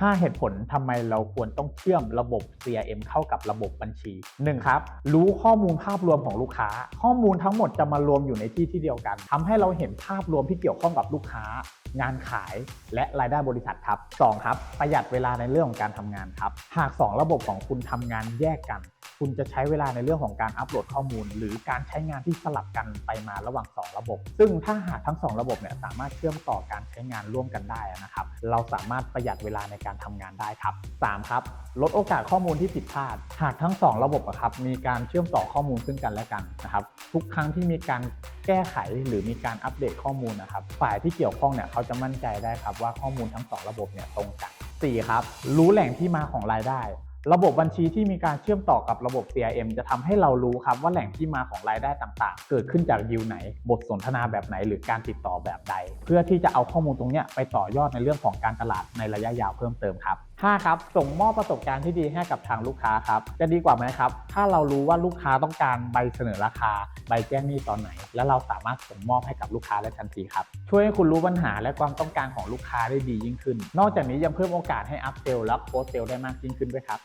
5 เหตุผลทำไมเราควรต้องเชื่อมระบบ CRM เข้ากับระบบบัญชี 1. ครับ รู้ข้อมูลภาพรวมของลูกค้า ข้อมูลทั้งหมดจะมารวมอยู่ในที่ที่เดียวกันทำให้เราเห็นภาพรวมที่เกี่ยวข้องกับลูกค้างานขายและรายได้บริษัทครับ 2. ครับ ประหยัดเวลาในเรื่องของการทำงานครับ หาก 2 ระบบของคุณทำงานแยกกัน คุณจะใช้เวลาในเรื่องของการอัปโหลดข้อมูล หรือการใช้งานที่สลับกันไปมาระหว่าง 2 ระบบ ซึ่งถ้าหากทั้ง 2 ระบบเนี่ยสามารถเชื่อมต่อการใช้งานร่วมกันได้นะครับ เราสามารถประหยัดเวลาในการทำงานได้ครับ 3. ครับลดโอกาสข้อมูลที่ผิดพลาด หากทั้ง 2 ระบบะครับมีการเชื่อมต่อข้อมูลซึ่งกันและกันนะครับ ทุกครั้งที่มีการแก้ไขหรือมีการอัปเดตข้อมูลนะครับ ฝ่ายที่เกี่ยวข้องเนี่ยเขาจะมั่นใจได้ครับว่าข้อมูลทั้ง 2 ระบบเนี่ยตรงกัน 4. ครับ รู้แหล่งที่มาของรายได้ ระบบบัญชีที่มีการเชื่อมต่อกับระบบ CRM จะทำให้เรารู้ครับว่าแหล่งที่มาของรายได้ต่างๆ เกิดขึ้นจากดีลไหน บทสนทนาแบบไหน หรือการติดต่อแบบใด เพื่อที่จะเอาข้อมูลตรงนี้ไปต่อยอดในเรื่องของการตลาดในระยะยาวเพิ่มเติมครับ 5. ครับส่งมอบประสบการณ์ที่ดีให้กับทางลูกค้าครับจะดีกว่าไหมครับ ถ้าเรารู้ว่าลูกค้าต้องการใบเสนอราคา ใบแจ้งหนี้ตอนไหน และเราสามารถส่งมอบให้กับลูกค้าได้ทันทีครับช่วยให้คุณรู้ปัญหาและความต้องการของลูกค้าได้ดียิ่งขึ้น นอกจากนี้ยังเพิ่มโอกาสให้อัพเซลและโค้ดเซลได้มากยิ่งขึ้นด้วยครับ